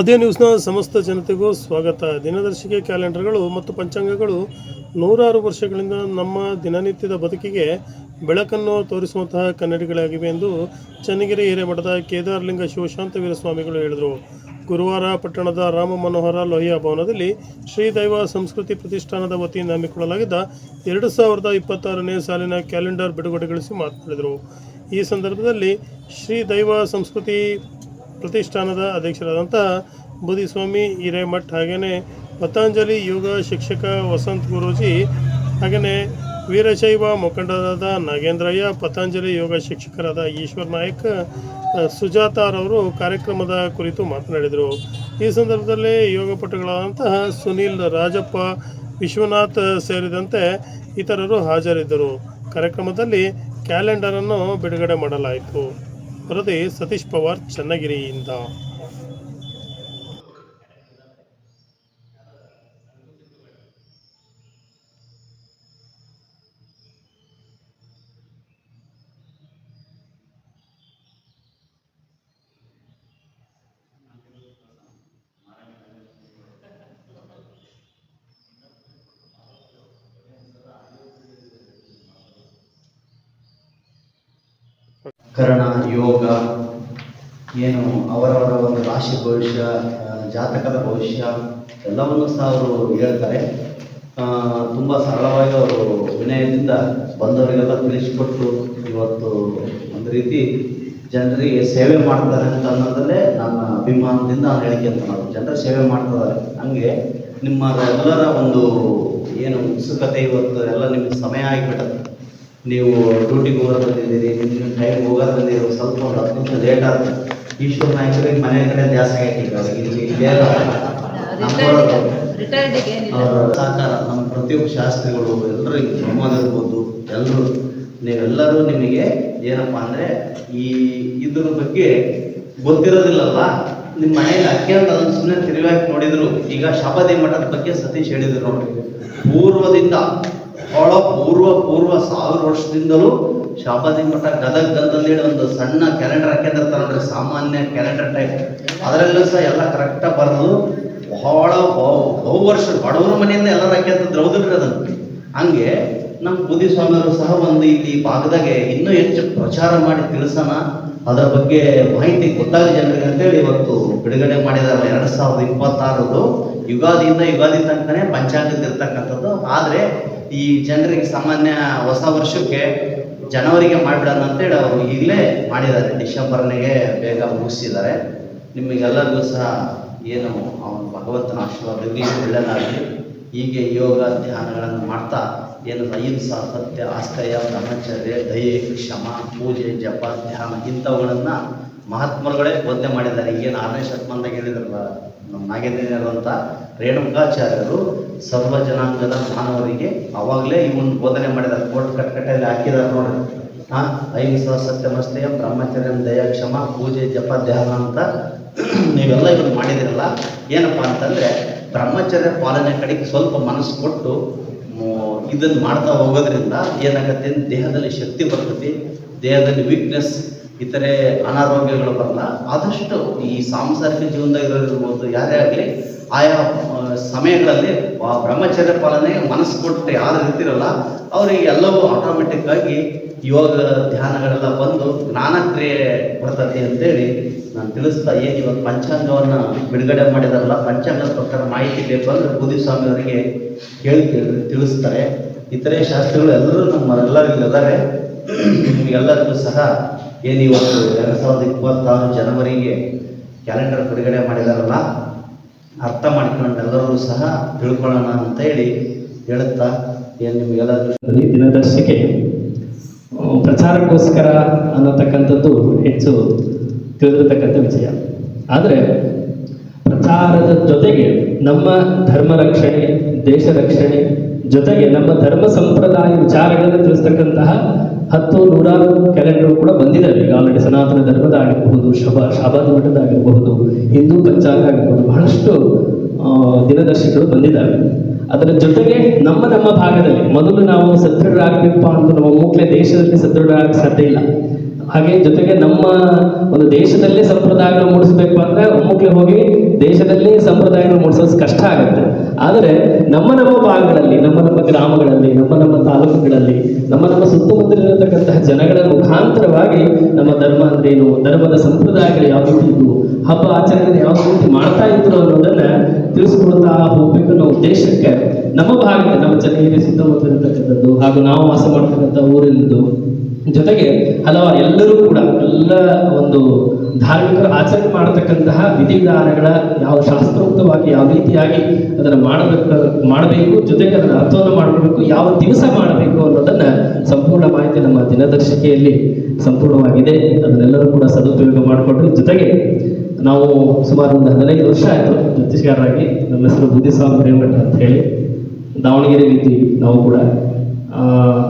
ಅದೇ ನ್ಯೂಸ್ನ ಸಮಸ್ತ ಜನತೆಗೂ ಸ್ವಾಗತ. ದಿನದರ್ಶಿಕೆ ಕ್ಯಾಲೆಂಡರ್ಗಳು ಮತ್ತು ಪಂಚಾಂಗಗಳು ನೂರಾರು ವರ್ಷಗಳಿಂದ ನಮ್ಮ ದಿನನಿತ್ಯದ ಬದುಕಿಗೆ ಬೆಳಕನ್ನು ತೋರಿಸುವಂತಹ ಕನ್ನಡಿಗಳಾಗಿವೆ ಎಂದು ಚನ್ನಗಿರಿ ಹಿರೇಮಠದ ಕೇದಾರಲಿಂಗ ಶಿವಶಾಂತವೀರ ಸ್ವಾಮಿಗಳು ಹೇಳಿದರು. ಗುರುವಾರ ಪಟ್ಟಣದ ರಾಮ ಮನೋಹರ ಲೋಹಿಯಾ ಭವನದಲ್ಲಿ ಶ್ರೀ ದೈವ ಸಂಸ್ಕೃತಿ ಪ್ರತಿಷ್ಠಾನದ ವತಿಯಿಂದ ಹಮ್ಮಿಕೊಳ್ಳಲಾಗಿದ್ದ ಎರಡು ಸಾವಿರದ ಇಪ್ಪತ್ತಾರನೇ ಸಾಲಿನ ಕ್ಯಾಲೆಂಡರ್ ಬಿಡುಗಡೆಗೊಳಿಸಿ ಮಾತನಾಡಿದರು. ಈ ಸಂದರ್ಭದಲ್ಲಿ ಶ್ರೀ ದೈವ ಸಂಸ್ಕೃತಿ ಪ್ರತಿಷ್ಠಾನದ ಅಧ್ಯಕ್ಷರಾದಂಥ ಬುದಿಸ್ವಾಮಿ ಹಿರೇಮಠ್ ಹಾಗೆಯೇ ಪತಂಜಲಿ ಯೋಗ ಶಿಕ್ಷಕ ವಸಂತ್ ಗುರೂಜಿ ಹಾಗೆಯೇ ವೀರಶೈವ ಮುಖಂಡರಾದ ನಾಗೇಂದ್ರಯ್ಯ, ಪತಂಜಲಿ ಯೋಗ ಶಿಕ್ಷಕರಾದ ಈಶ್ವರ್ ನಾಯಕ್ ಸುಜಾತಾರವರು ಕಾರ್ಯಕ್ರಮದ ಕುರಿತು ಮಾತನಾಡಿದರು. ಈ ಸಂದರ್ಭದಲ್ಲಿ ಯೋಗಪಟುಗಳಾದಂತಹ ಸುನೀಲ್ ರಾಜಪ್ಪ, ವಿಶ್ವನಾಥ್ ಸೇರಿದಂತೆ ಇತರರು ಹಾಜರಿದ್ದರು. ಕಾರ್ಯಕ್ರಮದಲ್ಲಿ ಕ್ಯಾಲೆಂಡರನ್ನು ಬಿಡುಗಡೆ ಮಾಡಲಾಯಿತು. ವರದಿ ಸತೀಶ್ ಪವಾರ್ ಚನ್ನಗಿರಿಯಿಂದ ಕರ್ಣ, ಯೋಗ, ಏನು ಅವರವರ ಒಂದು ರಾಶಿ ಭವಿಷ್ಯ ಜಾತಕದ ಭವಿಷ್ಯ, ಎಲ್ಲವನ್ನು ಸಹ ಅವರು ಹೇಳ್ತಾರೆ. ತುಂಬ ಸರಳವಾಗಿ ಅವರು ವಿನಯದಿಂದ ಬಂದವರಿಗೆಲ್ಲ ತಿಳಿಸಿಕೊಟ್ಟು ಇವತ್ತು ಒಂದು ರೀತಿ ಜನರಿಗೆ ಸೇವೆ ಮಾಡ್ತಾರೆ ಅಂತ ಅನ್ನೋದಲ್ಲೇ ನನ್ನ ಅಭಿಮಾನದಿಂದ ನಾನು ಹೇಳಿಕೆ ಅಂತ ನಾವು ಜನರ ಸೇವೆ ಮಾಡ್ತಿದ್ದಾರೆ. ಹಂಗೆ ನಿಮ್ಮ ಎಲ್ಲರ ಒಂದು ಏನು ಉತ್ಸುಕತೆ ಇವತ್ತು ಎಲ್ಲ ನಿಮ್ಗೆ ಸಮಯ ಆಗಿಬಿಟ್ಟದೆ ನೀವು ಡ್ಯೂಟಿಗೆ ಹೋಗೋದು ಬಂದಿದ್ದೀರಿ ನಿಮ್ಮ ಟೈಮ್ ಹೋಗೋದು ಬಂದಿರೋ ಸ್ವಲ್ಪ ಒಂದು ಹತ್ತು ನಿಮಿಷ ಲೇಟ್ ಆಗುತ್ತೆ ಈಶ್ವರ ನಾಯಕರಿಗೆ ಮನೆ ಕಡೆ ಜಾಸ್ತಿ ಅವ್ರಿಗೆ. ಇಲ್ಲಿ ಸಹಕಾರ ನಮ್ಮ ಪ್ರತಿಯೊಬ್ಬ ಶಾಸ್ತ್ರಿಗಳು ಎಲ್ಲರೂ ಈ ಪ್ರಮೋದ್ ಇರ್ಬೋದು ಎಲ್ಲರೂ ನೀವೆಲ್ಲರೂ ನಿಮಗೆ ಏನಪ್ಪ ಅಂದರೆ ಈ ಇದ್ರ ಬಗ್ಗೆ ಗೊತ್ತಿರೋದಿಲ್ಲಲ್ಲ. ನಿಮ್ಮ ಮನೆಯಲ್ಲಿ ಅಕ್ಕೆ ಅಂತ ಅದನ್ನು ಸುಮ್ಮನೆ ತಿರುವಾಗಿ ನೋಡಿದ್ರು ಈಗ ಶಬದಿ ಮಠದ ಬಗ್ಗೆ ಸತೀಶ್ ಹೇಳಿದ್ರು ನೋಡಿ ಪೂರ್ವದಿಂದ ಬಹಳ ಪೂರ್ವ ಪೂರ್ವ ಸಾವಿರ ವರ್ಷದಿಂದಲೂ ಶಾಬಾದಿ ಮಠ ಗದಗ್ ಗಂಧದಲ್ಲಿ ಒಂದು ಸಣ್ಣ ಕ್ಯಾಲೆಂಡರ್ ಹಾಕಿರ್ತಾರೆ ನೋಡ್ರಿ ಸಾಮಾನ್ಯ ಕ್ಯಾಲೆಂಡರ್ ಟೈಪ್ ಅದರಲ್ಲೂ ಸಹ ಎಲ್ಲ ಕರೆಕ್ಟಾಗಿ ಬರೋದು ಬಹಳ ಬಹು ವರ್ಷ ಬಡವರ ಮನೆಯಿಂದ ಎಲ್ಲರೂ ಹಾಕ್ಯಂತಂದ್ರೆ ದ್ರೌದ್ರಿ ಅದನ್ನು. ಹಂಗೆ ನಮ್ಮ ಬುದ್ಧಿ ಸ್ವಾಮಿಯವರು ಸಹ ಒಂದು ಇಲ್ಲಿ ಭಾಗದಾಗೆ ಇನ್ನೂ ಹೆಚ್ಚು ಪ್ರಚಾರ ಮಾಡಿ ತಿಳಿಸೋಣ. ಅದರ ಬಗ್ಗೆ ಮಾಹಿತಿ ಗೊತ್ತಾಗ ಜನರಿಗೆ ಅಂತೇಳಿ ಇವತ್ತು ಬಿಡುಗಡೆ ಮಾಡಿದಾರೆ ಎರಡು ಸಾವಿರದ ಇಪ್ಪತ್ತಾರದು ಯುಗಾದಿಯಿಂದ ಯುಗಾದಿ ತನಕನೇ ಪಂಚಾಂಗದ ಇರ್ತಕ್ಕಂಥದ್ದು. ಆದರೆ ಈ ಜನರಿಗೆ ಸಾಮಾನ್ಯ ಹೊಸ ವರ್ಷಕ್ಕೆ ಜನವರಿಗೆ ಮಾಡಿಬಿಡೋಣ ಅಂತೇಳಿ ಅವರು ಈಗಲೇ ಮಾಡಿದ್ದಾರೆ. ಡಿಸೆಂಬರ್ನಿಗೆ ಬೇಗ ಮುಗಿಸಿದ್ದಾರೆ. ನಿಮಗೆಲ್ಲರಿಗೂ ಸಹ ಏನು ಅವನು ಭಗವಂತನ ಆಶೀರ್ವಾದ ಹೀಗೆ ಯೋಗ ಧ್ಯಾನಗಳನ್ನು ಮಾಡ್ತಾ ಏನು ಅಹಿಂಸಾ ಸತ್ಯ ಆಶ್ರಯ, ಬ್ರಹ್ಮಚರ್ಯ, ದಯೆ, ಕ್ಷಮ, ಪೂಜೆ, ಜಪ, ಧ್ಯಾನ ಇಂಥವುಗಳನ್ನು ಮಹಾತ್ಮರುಗಳೇ ಬೋಧನೆ ಮಾಡಿದ್ದಾರೆ. ಈಗೇನು ಆರನೇ ಶತಮಾನದಾಗ ಹೇಳಿದ್ರಲ್ಲ, ನಮ್ಮ ನಾಗೇಂದ್ರರು ರೇಣುಕಾಚಾರ್ಯರು ಸರ್ವ ಜನಾಂಗದ ಮಾನವರಿಗೆ ಅವಾಗಲೇ ಇವನ್ ಬೋಧನೆ ಮಾಡಿದ್ದಾರೆ. ಕೋಟ್ ಕಟ್ಕಟ್ಟೆಯಲ್ಲಿ ಹಾಕಿದ್ದಾರೆ ನೋಡ್ರಿ. ಹಾ ಅಹಿಂಸಾ ಸತ್ಯಮಸ್ತೆಯ ಬ್ರಹ್ಮಚರ್ಯ ದಯಾಕ್ಷಮ ಪೂಜೆ ಜಪ ಧ್ಯಾನ ಅಂತ ನೀವೆಲ್ಲ ಇವನು ಮಾಡಿದಿರಲ್ಲ ಏನಪ್ಪ ಅಂತಂದ್ರೆ ಬ್ರಹ್ಮಚರ್ಯ ಪಾಲನೆ ಕಡೆಗೆ ಸ್ವಲ್ಪ ಮನಸ್ಸು ಕೊಟ್ಟು ಇದನ್ನು ಮಾಡ್ತಾ ಹೋಗೋದ್ರಿಂದ ಏನಾಗತ್ತೆ? ದೇಹದಲ್ಲಿ ಶಕ್ತಿ ಬರ್ತೈತಿ ದೇಹದಲ್ಲಿ ವೀಕ್ನೆಸ್ ಇತರೆ ಅನಾರೋಗ್ಯಗಳು ಬರಲ್ಲ. ಆದಷ್ಟು ಈ ಸಾಂಸಾರಿಕ ಜೀವನದಾಗ ಇರೋದಿರ್ಬೋದು ಯಾರೇ ಆಗಲಿ, ಆಯಾ ಸಮಯಗಳಲ್ಲಿ ಆ ಬ್ರಹ್ಮಚರ್ಯ ಪಾಲನೆ ಮನಸ್ಸು ಕೊಟ್ಟು ಯಾರು ಇರ್ತಿರಲ್ಲ, ಅವರಿಗೆ ಎಲ್ಲವೂ ಆಟೋಮೆಟಿಕ್ ಆಗಿ ಯೋಗ, ಧ್ಯಾನಗಳೆಲ್ಲ ಬಂದು ಜ್ಞಾನಕ್ರಿಯೆ ಬರ್ತದೆ ಅಂತೇಳಿ ನಾನು ತಿಳಿಸ್ತಾ ಏನು ಇವತ್ತು ಪಂಚಾಂಗವನ್ನು ಬಿಡುಗಡೆ ಮಾಡಿದಾರಲ್ಲ, ಪಂಚಾಂಗದ ಪ್ರಕಾರ ಮಾಹಿತಿ ಬೇಕು ಅಂದರೆ ಬುದ್ಧಿ ಸ್ವಾಮಿಯವರಿಗೆ ಕೇಳಿ ತಿಳಿಸ್ತಾರೆ. ಇತರೆ ಶಾಸ್ತ್ರಗಳು ಎಲ್ಲರೂ ನಮ್ಮ ಎಲ್ಲರಿಗೂ ಇದ್ದಾರೆ. ನಿಮಗೆಲ್ಲರಿಗೂ ಸಹ ಏನು ಇವತ್ತು ಎರಡು ಸಾವಿರದ ಇಪ್ಪತ್ತಾರು ಜನವರಿಗೆ ಕ್ಯಾಲೆಂಡರ್ ಬಿಡುಗಡೆ ಮಾಡಿದಾರಲ್ಲ, ಅರ್ಥ ಮಾಡ್ಕೊಂಡು ಎಲ್ಲರೂ ಸಹ ತಿಳ್ಕೊಳ್ಳೋಣ ಅಂತ ಹೇಳಿ ಹೇಳುತ್ತಾ ಏನು ನಿಮಗೆಲ್ಲ ದಿನದರ್ಶಿಕೆ ಪ್ರಚಾರಕ್ಕೋಸ್ಕರ ಅನ್ನತಕ್ಕಂಥದ್ದು ಹೆಚ್ಚು ತಿಳಿದಿರತಕ್ಕಂಥ ವಿಷಯ. ಆದರೆ, ಪ್ರಚಾರದ ಜೊತೆಗೆ ನಮ್ಮ ಧರ್ಮ ರಕ್ಷಣೆ, ದೇಶ ರಕ್ಷಣೆ ಜೊತೆಗೆ ನಮ್ಮ ಧರ್ಮ ಸಂಪ್ರದಾಯ ವಿಚಾರಗಳನ್ನು ತಿಳಿಸ್ತಕ್ಕಂತಹ ಹತ್ತು ನೂರಾರು ಕ್ಯಾಲೆಂಡರ್ ಕೂಡ ಬಂದಿದ್ದಾವೆ. ಈಗ ಆಲ್ರೆಡಿ ಸನಾತನ ಧರ್ಮದ ಆಗಿರಬಹುದು, ಶಬ, ಶಬಾದ ಮಠದ ಆಗಿರಬಹುದು, ಹಿಂದೂ ಪಂಚಾಂಗ ಆಗಿರ್ಬೋದು ಬಹಳಷ್ಟು ದಿನದರ್ಶಿಗಳು ಬಂದಿದ್ದಾವೆ. ಅದರ ಜೊತೆಗೆ ನಮ್ಮ ನಮ್ಮ ಭಾಗದಲ್ಲಿ ಮೊದಲು ನಾವು ಸದೃಢರಾಗಬೇಕು ಅಂತ ನಮ್ಮ ಮೂಕ್ಲೆ ದೇಶದಲ್ಲಿ ಸದೃಢರಾಗಕ್ಕೆ ಸಾಧ್ಯ ಇಲ್ಲ. ಹಾಗೆ ಜೊತೆಗೆ ನಮ್ಮ ಒಂದು ದೇಶದಲ್ಲೇ ಸಂಪ್ರದಾಯಗಳು ಮೂಡಿಸಬೇಕು ಅಂದ್ರೆ ಒಮ್ಮುಕ್ಲೆ ಹೋಗಿ ದೇಶದಲ್ಲೇ ಸಂಪ್ರದಾಯಗಳು ಮೂಡಿಸೋದು ಕಷ್ಟ ಆಗುತ್ತೆ. ಆದರೆ ನಮ್ಮ ನಮ್ಮ ಭಾಗಗಳಲ್ಲಿ, ನಮ್ಮ ನಮ್ಮ ಗ್ರಾಮಗಳಲ್ಲಿ, ನಮ್ಮ ನಮ್ಮ ತಾಲೂಕುಗಳಲ್ಲಿ, ನಮ್ಮ ನಮ್ಮ ಸುತ್ತಮುತ್ತಲಿರತಕ್ಕಂತಹ ಜನಗಳ ಮುಖಾಂತರವಾಗಿ ನಮ್ಮ ಧರ್ಮ ಅಂದ್ರೇನು, ಧರ್ಮದ ಸಂಪ್ರದಾಯಗಳು ಯಾವ ರೀತಿ ಇದ್ವು, ಹಬ್ಬ ಆಚರಣೆ ಯಾವ ರೀತಿ ಮಾಡ್ತಾ ಇದ್ರು ಅನ್ನೋದನ್ನ ತಿಳಿಸ್ಕೊಳ್ತಾ ಹೋಗ್ಬೇಕು ಅನ್ನೋ ಉದ್ದೇಶಕ್ಕೆ ನಮ್ಮ ಭಾಗದ, ನಮ್ಮ ಚನ್ನಗಿರಿ ಸುತ್ತಮುತ್ತಲಿರತಕ್ಕಂಥದ್ದು ಹಾಗೂ ನಾವು ವಾಸ ಮಾಡ್ತಕ್ಕಂಥ ಊರಿನದು ಜೊತೆಗೆ ಹಲವಾರು ಎಲ್ಲರೂ ಕೂಡ ಎಲ್ಲ ಒಂದು ಧಾರ್ಮಿಕರು ಆಚರಣೆ ಮಾಡತಕ್ಕಂತಹ ವಿಧಿವಿಧಾನಗಳ ಯಾವ ಶಾಸ್ತ್ರೋಕ್ತವಾಗಿ ಯಾವ ರೀತಿಯಾಗಿ ಅದನ್ನು ಮಾಡಬೇಕು ಮಾಡಬೇಕು, ಜೊತೆಗೆ ಅದರ ಅರ್ಥವನ್ನು ಮಾಡಬೇಕು ಯಾವ ದಿವಸ ಮಾಡಬೇಕು ಅನ್ನೋದನ್ನ ಸಂಪೂರ್ಣ ಮಾಹಿತಿ ನಮ್ಮ ದಿನದರ್ಶಿಕೆಯಲ್ಲಿ ಸಂಪೂರ್ಣವಾಗಿದೆ. ಅದನ್ನೆಲ್ಲರೂ ಕೂಡ ಸದುಪಯೋಗ ಮಾಡಿಕೊಂಡ್ರೆ ಜೊತೆಗೆ ನಾವು ಸುಮಾರು ಒಂದು ಹದಿನೈದು ವರ್ಷ ಆಯಿತು ಜ್ಯೋತಿಷ್ಕಾರರಾಗಿ. ನಮ್ಮ ಹೆಸರು ಬುದ್ಧಿಸ್ವಾಮಿ ಹಿರೇಮಠ ಅಂತ ಹೇಳಿ. ದಾವಣಗೆರೆ ರೀತಿ ನಾವು ಕೂಡ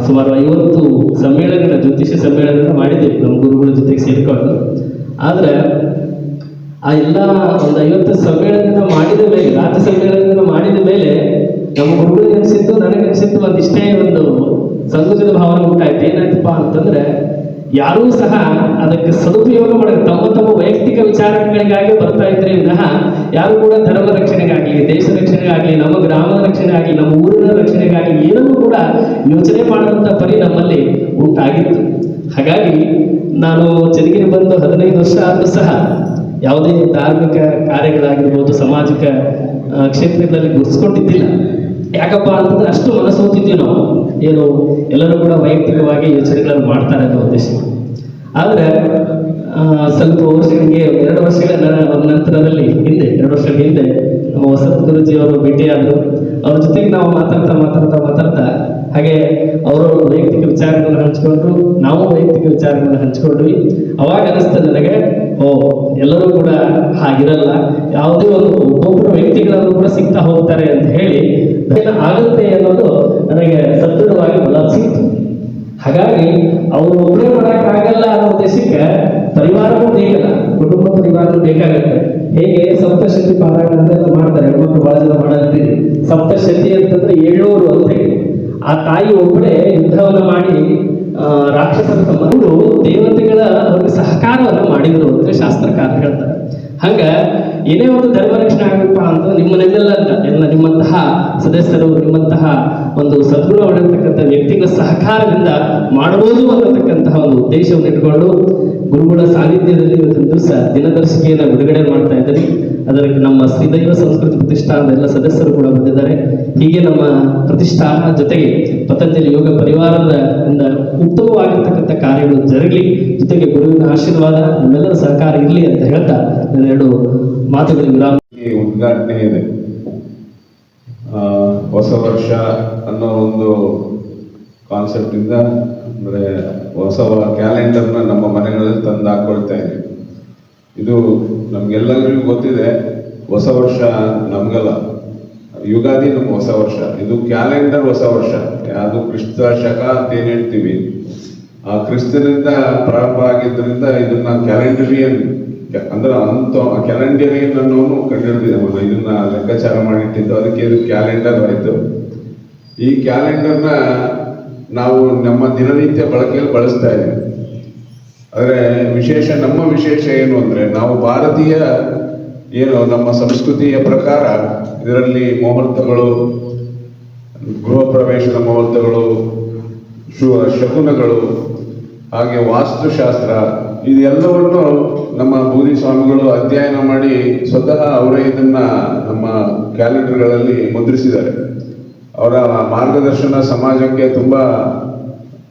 ಸುಮಾರು ಐವತ್ತು ಸಮ್ಮೇಳನ ಜ್ಯೋತಿಷ್ಯ ಸಮ್ಮೇಳನ ಮಾಡಿದ್ದೇವೆ, ನಮ್ಮ ಗುರುಗಳ ಜೊತೆಗೆ ಸೇರಿಕೊಂಡು. ಆದರೆ ಆ ಎಲ್ಲ ಒಂದು ಐವತ್ತು ಸಮ್ಮೇಳನ ಮಾಡಿದ ಮೇಲೆ ರಾಜ್ಯ ಸಮ್ಮೇಳನ ಮಾಡಿದ ಮೇಲೆ ನಮ್ಮ ಗುರುಗಳಿಗೆ ಅನಿಸಿತ್ತು ನನಗೆ ಒಂದಿಷ್ಟೇ ಒಂದು ಸಂಕುಚಿತ ಭಾವನೆ ಉಂಟಾಯ್ತು. ಏನಾಯ್ತಪ್ಪ ಅಂತಂದ್ರೆ ಯಾರೂ ಸಹ ಅದಕ್ಕೆ ಸದುಪಯೋಗ ಮಾಡಿ ತಮ್ಮ ತಮ್ಮ ವೈಯಕ್ತಿಕ ವಿಚಾರಗಳಿಗಾಗಿ ಬರ್ತಾ ಇದ್ರೆ ವಿನಃ ಯಾರು ಕೂಡ ಧರ್ಮ ರಕ್ಷಣೆಗಾಗಲಿ, ದೇಶ ರಕ್ಷಣೆಗಾಗಲಿ, ನಮ್ಮ ಗ್ರಾಮದ ರಕ್ಷಣೆಗಾಗಲಿ, ನಮ್ಮ ಊರಿನ ರಕ್ಷಣೆಗಾಗಲಿ ಏನನ್ನೂ ಕೂಡ ಯೋಚನೆ ಮಾಡುವಂತ ಪರಿ ನಮ್ಮಲ್ಲಿ ಉಂಟಾಗಿತ್ತು. ಹಾಗಾಗಿ ನಾನು ಚನ್ನಗಿರಿ ಬಂದು ಹದಿನೈದು ವರ್ಷ ಆದರೂ ಸಹ ಯಾವುದೇ ಧಾರ್ಮಿಕ ಕಾರ್ಯಗಳಾಗಿರ್ಬೋದು, ಸಾಮಾಜಿಕ ಕ್ಷೇತ್ರಗಳಲ್ಲಿ ಗುರುತಿಸ್ಕೊಂಡಿದ್ದಿಲ್ಲ. ಯಾಕಪ್ಪ ಅಂತಂದ್ರೆ ಅಷ್ಟು ಮನಸ್ಸೋತಿದ್ವಿ ನಾವು. ಏನು ಎಲ್ಲರೂ ಕೂಡ ವೈಯಕ್ತಿಕವಾಗಿ ಯೋಚನೆಗಳನ್ನು ಮಾಡ್ತಾರೆ ಅನ್ನೋ ಉದ್ದೇಶ. ಆದರೆ ಸ್ವಲ್ಪ ವರ್ಷಗಳಿಗೆ, ಎರಡು ವರ್ಷಗಳ ನಂತರದಲ್ಲಿ ಹಿಂದೆ, ಎರಡು ವರ್ಷಗಳ ಹಿಂದೆ ನಮ್ಮ ವಸಂತ ಗುರುಜಿ ಅವರು ಭೇಟಿಯಾದರು. ಅವ್ರ ಜೊತೆಗೆ ನಾವು ಮಾತಾಡ್ತಾ ಮಾತಾಡ್ತಾ ಮಾತಾಡ್ತಾ ಹಾಗೆ ಅವರು ವೈಯಕ್ತಿಕ ವಿಚಾರಗಳನ್ನ ಹಂಚಿಕೊಂಡ್ರು ನಾವು ವೈಯಕ್ತಿಕ ವಿಚಾರಗಳನ್ನ ಹಂಚಿಕೊಂಡ್ವಿ. ಅವಾಗ ಅನಿಸ್ತು ನನಗೆ, ಓ, ಎಲ್ಲರೂ ಕೂಡ ಹಾಗಿರಲ್ಲ. ಯಾವುದೇ ಒಂದು ಒಬ್ಬೊಬ್ಬರು ವ್ಯಕ್ತಿಗಳನ್ನು ಕೂಡ ಸಿಗ್ತಾ ಹೋಗ್ತಾರೆ ಅಂತ ಹೇಳಿ ಆಗುತ್ತೆ ಅನ್ನೋದು ನನಗೆ ಸದೃಢವಾಗಿ ಬಲ ಸಿಕ್ತು ಹಾಗಾಗಿ ಅವರು ಒಬ್ಬರೇ ಮಾಡಕ್ಕಾಗಲ್ಲ ಅನ್ನೋ ಉದ್ದೇಶಕ್ಕೆ ಪರಿವಾರವೂ ಬೇಕಲ್ಲ, ಕುಟುಂಬ ಪರಿವಾರ ಬೇಕಾಗುತ್ತೆ. ಹೇಗೆ ಸಪ್ತಶತಿ ಪಾರಾಯಣ ಅಂತ ಮಾಡ್ತಾರೆ, ಹೆಣ್ಮಕ್ಳು ಬಹಳ ಜನ ಮಾಡೋದ್ರಿ ಸಪ್ತಶತಿ ಅಂತಂದ್ರೆ ಏಳ್ನೂರು ಅಂತ ಆ ತಾಯಿ ಒಬ್ಬಳೇ ಯುದ್ಧವನ್ನು ಮಾಡಿ ರಾಕ್ಷಸರ ಸಂಬಂಧ ದೇವತೆಗಳ ಒಂದು ಸಹಕಾರವನ್ನು ಮಾಡಿದ್ರು ಅಂತ ಶಾಸ್ತ್ರಕಾರ ಹೇಳ್ತಾರೆ. ಹಂಗ ಏನೇ ಒಂದು ಧರ್ಮ ರಕ್ಷಣೆ ಆಗಬೇಕಪ್ಪ ಅಂತ ನಿಮ್ಮ ನಿಮ್ಮೆಲ್ಲ ಎಲ್ಲ ನಿಮ್ಮಂತಹ ಸದಸ್ಯರು, ನಿಮ್ಮಂತಹ ಒಂದು ಸದ್ಗುಣವಾಗಿರ್ತಕ್ಕಂಥ ವ್ಯಕ್ತಿಗಳ ಸಹಕಾರದಿಂದ ಮಾಡಬಹುದು ಅನ್ನತಕ್ಕಂತಹ ಒಂದು ಉದ್ದೇಶವನ್ನು ಇಟ್ಕೊಂಡು ಗುರುಗಳ ಸಾನ್ನಿಧ್ಯದಲ್ಲಿ ಇವತ್ತಿನ ದಿವಸ ದಿನದರ್ಶಿಕೆಯನ್ನು ಬಿಡುಗಡೆ ಮಾಡ್ತಾ ಇದ್ದೀವಿ ಅದಕ್ಕೆ ನಮ್ಮ ಶ್ರೀದೈವ ಸಂಸ್ಕೃತಿ ಪ್ರತಿಷ್ಠಾನದ ಎಲ್ಲ ಸದಸ್ಯರು ಕೂಡ ಬಂದಿದ್ದಾರೆ. ಹೀಗೆ ನಮ್ಮ ಪ್ರತಿಷ್ಠಾನ ಜೊತೆಗೆ ಪತಂಜಲಿ ಯೋಗ ಪರಿವಾರದ ಉತ್ತಮವಾಗಿರ್ತಕ್ಕಂಥ ಕಾರ್ಯಗಳು ಜರಗಲಿ. ಜೊತೆಗೆ ಗುರುವಿನ ಆಶೀರ್ವಾದ ನಮ್ಮೆಲ್ಲರ ಸಹಕಾರ ಇರಲಿ ಅಂತ ಹೇಳ್ತಾ ಎರಡು ಮಾತುಗಳಿಗೆ ವಿರಾಮ ಉದ್ಘಾಟನೆ ಇದೆ. ಹೊಸ ವರ್ಷ ಅನ್ನೋ ಒಂದು ಕಾನ್ಸೆಪ್ಟ್ ಇಂದ, ಅಂದ್ರೆ ಹೊಸ ಕ್ಯಾಲೆಂಡರ್ನ ನಮ್ಮ ಮನೆಗಳಲ್ಲಿ ತಂದು ಹಾಕೊಳ್ತಾ ಇದೆ ಇದು ನಮ್ಗೆಲ್ಲರಿಗೂ ಗೊತ್ತಿದೆ, ಹೊಸ ವರ್ಷ ನಮ್ಗಲ್ಲ. ಯುಗಾದಿ ನಮ್ಮ ಹೊಸ ವರ್ಷ. ಇದು ಕ್ಯಾಲೆಂಡರ್ ಹೊಸ ವರ್ಷ. ಅದು ಕ್ರಿಸ್ತ ಶಕ ಅಂತ ಏನ್ ಹೇಳ್ತೀವಿ? ಆ ಕ್ರಿಸ್ತನಿಂದ ಪ್ರಾರಂಭ ಆಗಿದ್ದರಿಂದ ಇದನ್ನ ಕ್ಯಾಲೆಂಡರಿಯನ್ ಅಂದ್ರೆ ಅಂತ ಕ್ಯಾಲೆಂಡರಿಯನ್ ಅನ್ನೋನು ಕಂಡುಹಿಡಿದಿದೆ ಇದನ್ನ ಲೆಕ್ಕಾಚಾರ ಮಾಡಿಟ್ಟಿದ್ದು. ಅದಕ್ಕೆ ಇದು ಕ್ಯಾಲೆಂಡರ್ ಆಯ್ತು ಈ ಕ್ಯಾಲೆಂಡರ್ನ ನಾವು ನಮ್ಮ ದಿನನಿತ್ಯ ಬಳಕೆಯಲ್ಲಿ ಬಳಸ್ತಾ ಇದ್ದೀವಿ. ಆದರೆ ವಿಶೇಷ, ನಮ್ಮ ವಿಶೇಷ ಏನು ಅಂದ್ರೆ ನಾವು ಭಾರತೀಯ ಏನು ನಮ್ಮ ಸಂಸ್ಕೃತಿಯ ಪ್ರಕಾರ ಇದರಲ್ಲಿ ಮುಹೂರ್ತಗಳು ಗೃಹ ಪ್ರವೇಶದ ಮುಹೂರ್ತಗಳು ಶು ಶಕುನಗಳು, ಹಾಗೆ ವಾಸ್ತುಶಾಸ್ತ್ರ ಇದೆಲ್ಲವನ್ನು ನಮ್ಮ ಭೂರಿ ಸ್ವಾಮಿಗಳು ಅಧ್ಯಯನ ಮಾಡಿ ಸ್ವತಃ ಅವರೇ ಇದನ್ನ ನಮ್ಮ ಕ್ಯಾಲೆಂಡರ್ಗಳಲ್ಲಿ ಮುದ್ರಿಸಿದ್ದಾರೆ. ಅವರ ಮಾರ್ಗದರ್ಶನ ಸಮಾಜಕ್ಕೆ ತುಂಬಾ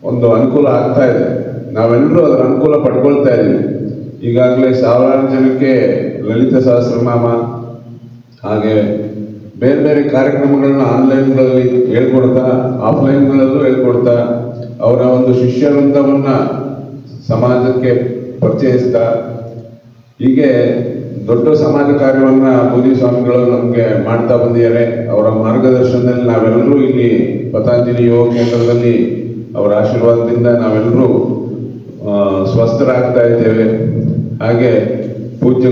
ಒಂದು ಅನುಕೂಲ ಆಗ್ತಾ ಇದೆ. ನಾವೆಲ್ಲರೂ ಅದರ ಅನುಕೂಲ ಪಡ್ಕೊಳ್ತಾ ಇದ್ದೀವಿ ಈಗಾಗಲೇ ಸಾವಿರಾರು ಜನಕ್ಕೆ ಲಲಿತ ಸಹಸ್ರನಾಮ ಹಾಗೆ ಬೇರೆ ಬೇರೆ ಕಾರ್ಯಕ್ರಮಗಳನ್ನ ಆನ್ಲೈನ್ಗಳಲ್ಲಿ ಹೇಳ್ಕೊಡ್ತಾ, ಆಫ್ಲೈನ್ಗಳಲ್ಲೂ ಹೇಳ್ಕೊಡ್ತಾ, ಅವರ ಒಂದು ಶಿಷ್ಯ ಸಮಾಜಕ್ಕೆ ಪರಿಚಯಿಸ್ತಾ ಹೀಗೆ ದೊಡ್ಡ ಸಮಾಜ ಕಾರ್ಯವನ್ನ ಮೋದಿ ಸ್ವಾಮಿಗಳು ನಮಗೆ ಮಾಡ್ತಾ ಬಂದಿದ್ದಾರೆ. ಅವರ ಮಾರ್ಗದರ್ಶನದಲ್ಲಿ ನಾವೆಲ್ಲರೂ ಇಲ್ಲಿ ಪತಂಜಲಿ ಯೋಗ ಕೇಂದ್ರದಲ್ಲಿ ಅವರ ಆಶೀರ್ವಾದದಿಂದ ನಾವೆಲ್ಲರೂ ಸ್ವಸ್ಥರಾಗ್ತಾ ಇದ್ದೇವೆ. ಹಾಗೆ ಪೂಜ್ಯ